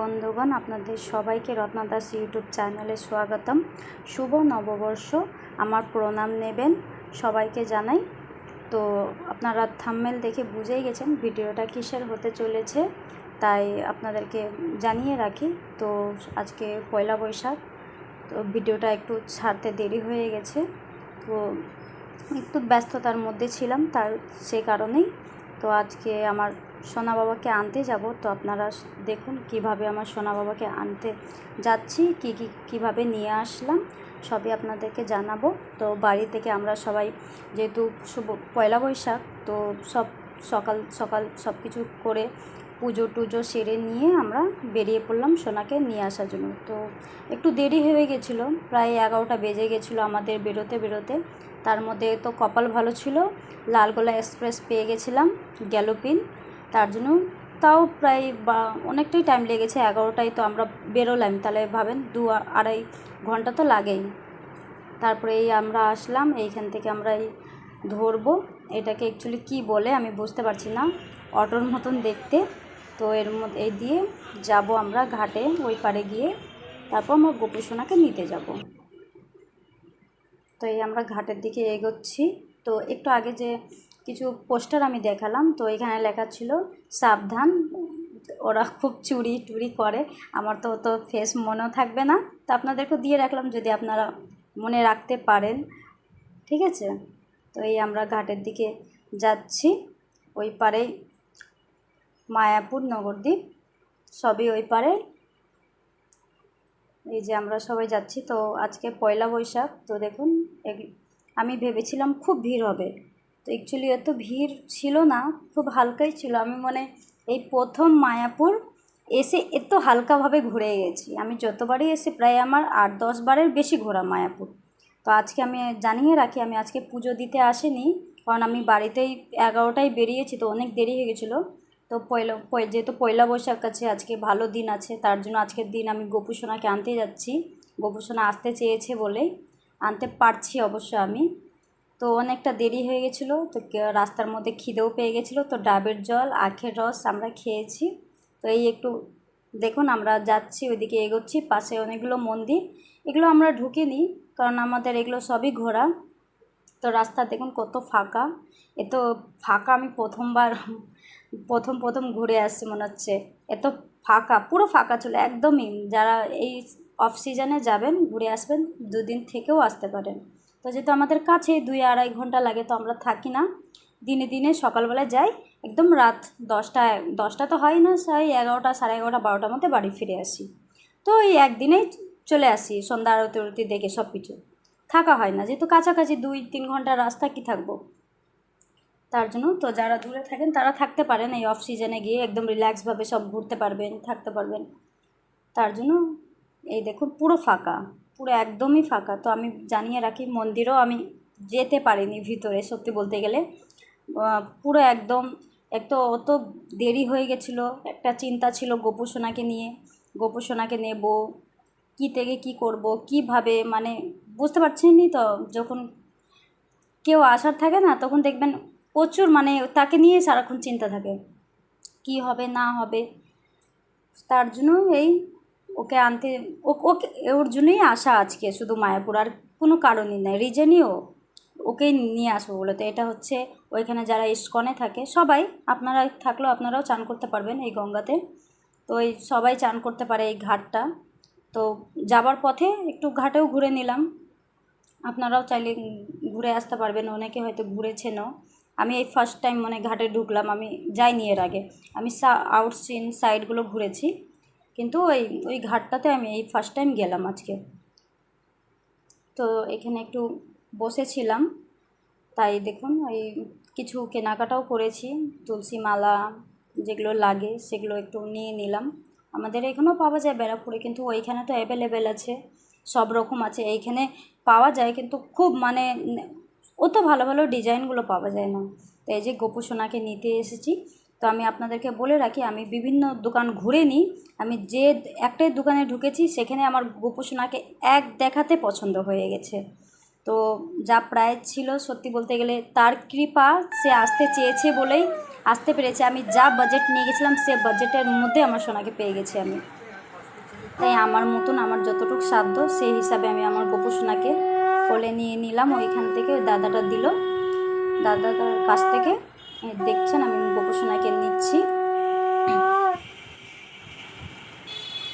বন্ধুগণ, আপনাদের সবাইকে রত্না দাস ইউটিউব চ্যানেলে স্বাগতম। শুভ নববর্ষ, আমার প্রণাম নেবেন সবাইকে জানাই। তো আপনারা থাম্মেল দেখে বুঝেই গেছেন ভিডিওটা কিসের হতে চলেছে, তাই আপনাদেরকে জানিয়ে রাখি। তো আজকে পয়লা বৈশাখ, তো ভিডিওটা একটু ছাড়তে দেরি হয়ে গেছে। তো একটু ব্যস্ততার মধ্যে ছিলাম, তার সে কারণেই। তো আজকে আমার সোনা বাবাকে আনতে যাব। তো আপনারা দেখুন কীভাবে আমার সোনা বাবাকে আনতে যাচ্ছি, কী কী, কীভাবে নিয়ে আসলাম, সবই আপনাদেরকে জানাব। তো বাড়ি থেকে আমরা সবাই যেহেতু শুভ, পয়লা বৈশাখ, তো সব সকাল সকাল সব কিছু করে পুজো টুজো সেরে নিয়ে আমরা বেরিয়ে পড়লাম সোনাকে নিয়ে আসার জন্য। তো একটু দেরি হয়ে গেছিল, প্রায় এগারোটা বেজে গেছিল আমাদের বেরোতে বেরোতে। তার মধ্যে তো কপাল ভালো ছিল, লালগোলা এক্সপ্রেস পেয়ে গেছিলাম গ্যালোপিন তার জন্য তাও প্রায় বা অনেকটাই টাইম লেগেছে, এগারোটায় তো আমরা বেরোলাম। তাহলে ভাবেন দু আড়াই ঘণ্টা তো লাগেই। তারপরে এই আমরা আসলাম, এইখান থেকে আমরা এই ধরবো। এটাকে অ্যাকচুয়ালি কী বলে আমি বুঝতে পারছি না। অটোর মতন দেখতে। তো এর মধ্যে, এই দিয়ে যাব আমরা ঘাটে, ওই পারে গিয়ে। তারপর আমরা গোপুসোনাকে নিতে যাব। তো এই আমরা ঘাটের দিকে এগোচ্ছি। তো একটু আগে যে কিছু পোস্টার আমি দেখালাম। তো এখানে লেখা ছিল, সাবধান, ওরা খুব চুরি টুরি করে, আমার তো তো ফেস মনেও থাকবে না। তো আপনাদেরকে দিয়ে রাখলাম যদি আপনারা মনে রাখতে পারেন। ঠিক আছে? তো এই আমরা ঘাটের দিকে যাচ্ছি। ওই পারেই মায়াপুর, নগরদ্বীপ, সবই ওই পারে। এই যে আমরা সবাই যাচ্ছি। তো আজকে পয়লা বৈশাখ, তো দেখুন আমি ভেবেছিলাম খুব ভিড় হবে। অ্যাকচুয়ালি এত ভিড় ছিল না, খুব হালকাই ছিল। আমি মানে এই প্রথম মায়াপুর এসে এত হালকাভাবে ঘুরে গেছি। আমি যতবারই এসে প্রায় আমার আট দশ বারের বেশি ঘোরা মায়াপুর। তো আজকে আমি জানিয়ে রাখি, আমি আজকে পুজো দিতে আসিনি, কারণ আমি বাড়িতেই এগারোটায় বেরিয়েছি, তো অনেক দেরি হয়ে গেছিল। তো পয়লা যেহেতু পয়লা বৈশাখ আছে, আজকে ভালো দিন আছে, তার জন্য আজকের দিন আমি গোপুসোনাকে আনতে যাচ্ছি। গোপুসোনা আসতে চেয়েছে বলে আনতে পারছি অবশ্য আমি। তো অনেকটা দেরি হয়ে গেছিল, তো রাস্তার মধ্যে খিদেও পেয়ে গেছিল, তো ডাবের জল, আখের রস আমরা খেয়েছি। তো এই একটু দেখুন আমরা যাচ্ছি, ওইদিকে এগোচ্ছি, পাশে অনেকগুলো মন্দির। এগুলো আমরা ঢুকিনি, কারণ আমাদের এগুলো সবই ঘোরা। তো রাস্তা দেখুন কত ফাঁকা। এ তো ফাঁকা আমি প্রথমবার, প্রথম প্রথম ঘুরে আসছি মনে হচ্ছে। এত ফাঁকা, পুরো ফাঁকা ছিল একদমই। যারা এই অফ সিজনে যাবেন, ঘুরে আসবেন, দুদিন থেকেও আসতে পারেন। তো যেহেতু আমাদের কাছে দুই আড়াই ঘণ্টা লাগে, তো আমরা থাকি না। দিনে দিনে সকালবেলায় যাই, একদম রাত দশটা দশটা তো হয় না সাই এগারোটা, সাড়ে এগারোটা, বারোটার মধ্যে বাড়ি ফিরে আসি। তো এই একদিনেই চলে আসি, সন্ধ্যা আরতি উরতি দেখে সব কিছু থাকা হয় না, যেহেতু কাছাকাছি দুই, তিন ঘণ্টা রাস্তা কি থাকব? তার জন্য তো যারা দূরে থাকেন, তারা থাকতে পারেন এই অফ সিজনে গিয়ে, একদম রিল্যাক্সভাবে সব ঘুরতে পারবেন, থাকতে পারবেন। তার জন্য এই দেখুন পুরো ফাঁকা। পুরো একদমই ফাঁকা। তো আমি জানিয়ে রাখি, মন্দিরও আমি যেতে পারিনি ভিতরে, সত্যি বলতে গেলে। পুরো একদম, এক তো অত দেরি হয়ে গেছিল, একটা চিন্তা ছিল গোপুসোনাকে নিয়ে। গোপুসোনাকে নেব, কী থেকে কী করব, কীভাবে মানে বুঝতে পারছেনই তো, যখন কেউ আসার থাকে না, তখন দেখবেন প্রচুর মানে তাকে নিয়ে সারাক্ষণ চিন্তা থাকে। কি হবে, না হবে। তার জন্য এই ওকে আনতে ওকে, ওর জন্যই আসা আজকে শুধু মায়াপুর, আর কোনো কারণই নেই, রিজনই ও ওকে নিয়ে আসব বলে। তো এটা হচ্ছে ওইখানে যারা ইস্কনে থাকে, সবাই আপনারা থাকলেও আপনারাও চান করতে পারবেন এই গঙ্গাতে। তো এই সবাই চান করতে পারে এই ঘাটটা। তো যাবার পথে একটু ঘাটেও ঘুরে নিলাম। আপনারাও চাইলে ঘুরে আসতে পারবেন, অনেকে হয়তো ঘুরেছেনও। আমি এই ফার্স্ট টাইম মানে ঘাটে ঢুকলাম, আমি যাইনি এর আগে। আমি আউট সিন সাইডগুলো ঘুরেছি। কিন্তু ওই ওই ঘাটটাতে আমি এই ফার্স্ট টাইম গেলাম আজকে। তো এখানে একটু বসেছিলাম। তাই দেখুন, ওই কিছু কেনাকাটাও করেছি। তুলসী মালা যেগুলো লাগে, সেগুলো একটু নিয়ে নিলাম। আমাদের এখানেও পাওয়া যায় ব্যারাকপুরে, কিন্তু ওইখানে তো অ্যাভেলেবেল আছে। সব রকম আছে। এইখানে পাওয়া যায়, কিন্তু খুব মানে অত ভালো ভালো ডিজাইনগুলো পাওয়া যায় না। তো এই যে গোপুসোনাকে নিতে এসেছি। তো আমি আপনাদেরকে বলে রাখি, আমি বিভিন্ন দোকান ঘুরে নিই আমি যে একটাই দোকানে ঢুকেছি, সেখানে আমার গোপুসোনাকে এক দেখাতে পছন্দ হয়ে গেছে। তো যা প্রায় ছিল, সত্যি বলতে গেলে তার কৃপা, সে আসতে চেয়েছে বলেই আসতে পেরেছে। আমি যা বাজেট নিয়ে গেছিলাম, সে বাজেটের মধ্যে আমার সোনাকে পেয়ে গেছি আমি। তাই আমার মতন, আমার যতটুকু সাধ্য, সেই হিসাবে আমি আমার গোপুসোনাকে কোলে নিয়ে নিলাম। ওইখান থেকে দাদাটা দিল। দাদাটার কাছ থেকে দেখছেন, আমি গোপুসোনাকে নিচ্ছি।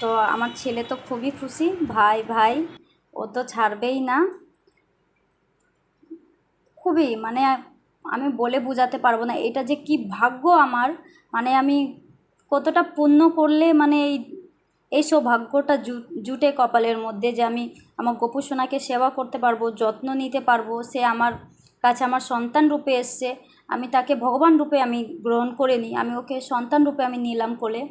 তো আমার ছেলে তো খুবই খুশি। ভাই ভাই, ও তো ছাড়বেই না। খুবই মানে আমি বলে বোঝাতে পারব না, এটা যে কি ভাগ্য আমার। মানে আমি কতটা পুণ্য করলে মানে এই এই সৌভাগ্যটা জুটে কপালের মধ্যে যে আমি আমার গোপু সোনাকে সেবা করতে পারব, যত্ন নিতে পারব। সে আমার কাছে আমার সন্তান রূপে এসছে। আমি তাকে ভগবান রূপে আমি গ্রহণ করে নিই। আমি ওকে সন্তান রূপে আমি নিলাম কোলে।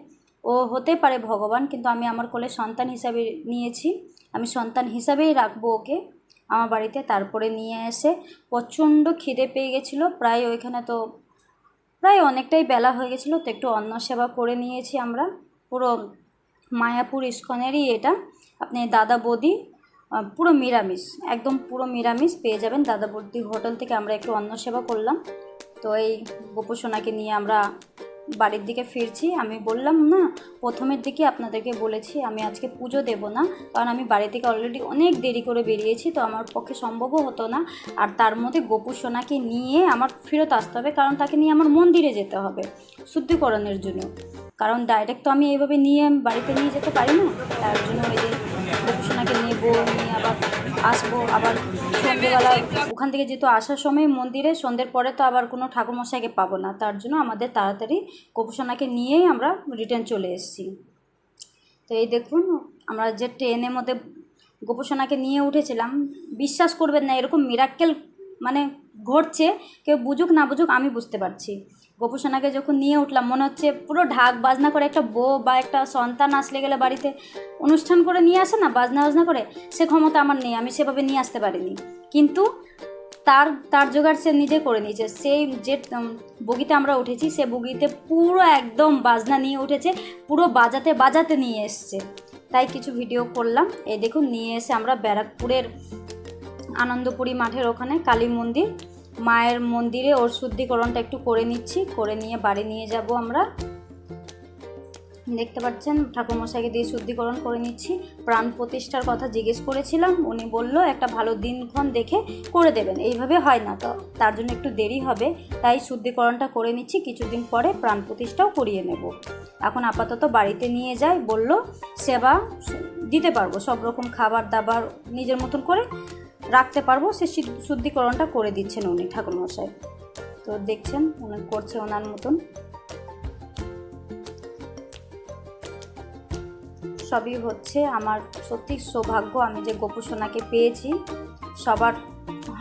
ও হতে পারে ভগবান, কিন্তু আমি আমার কোলে সন্তান হিসাবে নিয়েছি। আমি সন্তান হিসাবেই রাখব ওকে। আমার বাড়িতে তারপরে নিয়ে এসে প্রচণ্ড খিদে পেয়ে গেছিল। প্রায় ওইখানে তো প্রায় অনেকটাই বেলা হয়ে গেছিল। তো একটু অন্ন সেবা করে নিয়েছি আমরা। পুরো মায়াপুর ইস্কনেরই এটা। আপনি দাদা বৌদি পুরো নিরামিষ, একদম পুরো নিরামিষ পেয়ে যাবেন। দাদা বৌদি হোটেল থেকে আমরা একটু অন্ন সেবা করলাম। তো এই গোপসোনাকে নিয়ে আমরা বাড়ির দিকে ফিরছি। আমি বললাম, না, প্রথমের দিকে আপনাদেরকে বলেছি, আমি আজকে পুজো দেব না, কারণ আমি বাড়ি থেকে অলরেডি অনেক দেরি করে বেরিয়েছি, তো আমার পক্ষে সম্ভবও হতো না। আর তার মধ্যে গোপু সোনাকে নিয়ে আমার ফেরত আসতে হবে, কারণ তাকে নিয়ে আমার মন্দিরে যেতে হবে, শুদ্ধিকরণের জন্য। কারণ ডাইরেক্ট তো আমি এইভাবে নিয়ে বাড়িতে নিয়ে যেতে পারি না, তার জন্য ওই যে গোপু সোনাকে নেব, নিয়ে আবার আসব, আবার সন্ধ্যেবেলা ওখান থেকে যেহেতু আসার সময় মন্দিরে, সন্ধ্যের পরে তো আবার কোনো ঠাকুরমশাইকে পাবো না। তার জন্য আমাদের তাড়াতাড়ি গোপুসোনাকে নিয়েই আমরা রিটার্ন চলে এসেছি। তো এই দেখুন, আমরা যে ট্রেনের মধ্যে গোপসোনাকে নিয়ে উঠেছিলাম, বিশ্বাস করবেন না, এরকম মিরাক্কেল মানে ঘটছে, কেউ বুঝুক না বুঝুক, আমি বুঝতে পারছি। গোপসোনাকে যখন নিয়ে উঠলাম, মনে হচ্ছে পুরো ঢাক বাজনা করে একটা বউ বা একটা সন্তান আসলে গেলে বাড়িতে অনুষ্ঠান করে নিয়ে আসে না, বাজনা বাজনা করে? সে ক্ষমতা আমার নেই, আমি সেভাবে নিয়ে আসতে পারিনি। কিন্তু তার তার জোগাড় সে নিজে করে নিয়েছে। সেই যে বগিতে আমরা উঠেছি, সে বগিতে পুরো একদম বাজনা নিয়ে উঠেছে, পুরো বাজাতে বাজাতে নিয়ে এসছে। তাই কিছু ভিডিও করলাম। এই দেখুন, নিয়ে এসে আমরা ব্যারাকপুরের আনন্দপুরী মাঠের ওখানে কালী মন্দির মায়ের মন্দিরে ওর শুদ্ধিকরণটা একটু করে নিচ্ছি, করে নিয়ে বাড়ি নিয়ে যাব আমরা। দেখতে পাচ্ছেন, ঠাকুরমশাইকে দিয়ে শুদ্ধিকরণ করে নিচ্ছি। প্রাণ প্রতিষ্ঠার কথা জিজ্ঞেস করেছিলাম, উনি বলল, একটা ভালো দিনক্ষণ দেখে করে দেবেন। এইভাবে হয় না তো, তার জন্য একটু দেরি হবে, তাই শুদ্ধিকরণটা করে নিচ্ছি, কিছুদিন পরে প্রাণ প্রতিষ্ঠাও করিয়ে নেব। এখন আপাতত বাড়িতে নিয়ে যাই, বলল, সেবা দিতে পারব, সব রকম খাবার দাবার নিজের মতন করে। রাখতে পারব, সে শুদ্ধিকরণটা করে দিচ্ছেন উনি ঠাকুরমশাই। তো দেখছেন, উনি করছে ওনার মতন। সবই হচ্ছে আমার সত্যি সৌভাগ্য, আমি যে গোপুসোনাকে পেয়েছি, সবার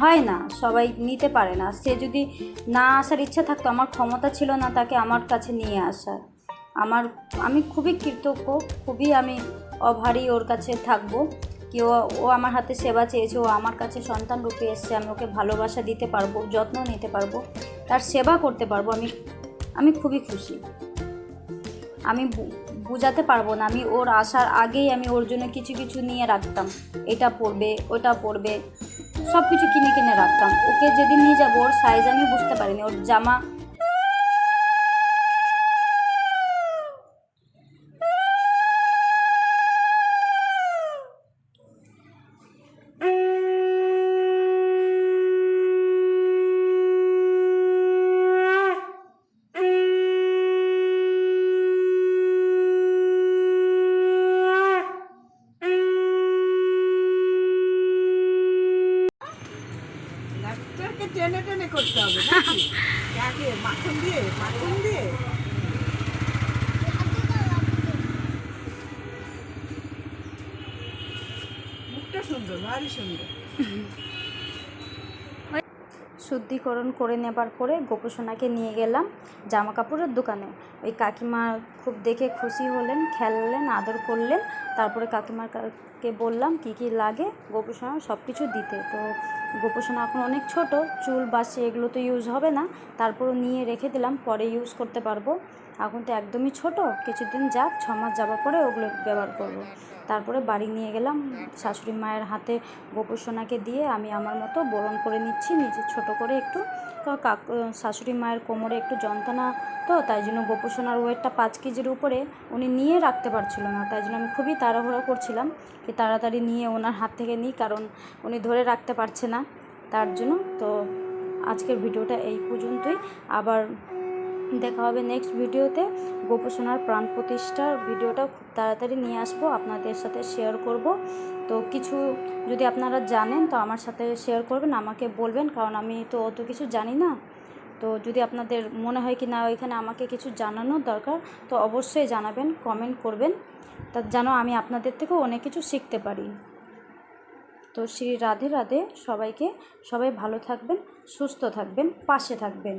হয় না, সবাই নিতে পারে না। সে যদি না আসার ইচ্ছা থাকতো, আমার ক্ষমতা ছিল না তাকে আমার কাছে নিয়ে আসার আমার, আমি খুবই কৃতজ্ঞ, খুবই আমি অভারী ওর কাছে থাকব। কি ও আমার হাতে সেবা চেয়েছে, ও আমার কাছে সন্তান রূপে এসছে, আমি ওকে ভালোবাসা দিতে পারব, যত্ন নিতে পারব, তার সেবা করতে পারব, আমি আমি খুবই খুশি। আমি বোঝাতে পারব না, আমি ওর আসার আগেই আমি ওর জন্য কিছু কিছু নিয়ে রাখতাম। এটা পরবে, ওটা পরবে সব কিছু কিনে কিনে রাখতাম। ওকে যেদিন নিয়ে যাব, ওর সাইজ আমি বুঝতে পারিনি, ওর জামা নাচটাকে টেনে টেনে করতে হবে নাকি কাকে মাখন দিয়ে মাখন দিয়ে। মুখটা সুন্দর, ভারী সুন্দর। শুদ্ধিকরণ করে নেবার পরে গোপসোনাকে নিয়ে গেলাম জামা কাপড়ের দোকানে। ওই কাকিমা খুব দেখে খুশি হলেন, খেললেন, আদর করলেন। তারপরে কাকিমার কে বললাম, কি কি লাগে? গোপসোনা সব কিছু দিতে। তো গোপসোনা এখন অনেক ছোট, চুল, বাসি এগুলো তো ইউজ হবে না। তারপরও নিয়ে রেখে দিলাম, পরে ইউজ করতে পারব। এখন তো একদমই ছোট, কিছুদিন যাক, ছ মাস যাওয়ার পরে ওগুলো ব্যবহার করব। তারপরে বাড়ি নিয়ে গেলাম, শাশুড়ি মায়ের হাতে গোপুসোনাকে দিয়ে আমি আমার মতো বরণ করে নিচ্ছি, নিজে ছোট করে একটু। কাকু, শাশুড়ি মায়ের কোমরে একটু যন্ত্রণা তো, তাই জন্য গোপসোনার ওয়েটটা পাঁচ কেজির উপরে উনি নিয়ে রাখতে পারছিল না। তাই জন্য আমি খুবই তাড়াহুড়া করছিলাম কি তাড়াতাড়ি নিয়ে ওনার হাত থেকে নিই, কারণ উনি ধরে রাখতে পারছে না। তার জন্য তো আজকের ভিডিওটা এই পর্যন্তই। আবার দেখা হবে নেক্সট ভিডিওতে। গোপসোনার প্রাণ প্রতিষ্ঠার ভিডিওটা খুব তাড়াতাড়ি নিয়ে আসব, আপনাদের সাথে শেয়ার করব। তো কিছু যদি আপনারা জানেন, তো আমার সাথে শেয়ার করবেন, আমাকে বলবেন, কারণ আমি তো অত কিছু জানি না। তো যদি আপনাদের মনে হয় কি না, ওইখানে আমাকে কিছু জানানোর দরকার, তো অবশ্যই জানাবেন কমেন্ট করবেন। তা যেন আমি আপনাদের থেকেও অনেক কিছু শিখতে পারি। তো শ্রী রাধে রাধে সবাইকে, সবাই ভালো থাকবেন, সুস্থ থাকবেন, পাশে থাকবেন।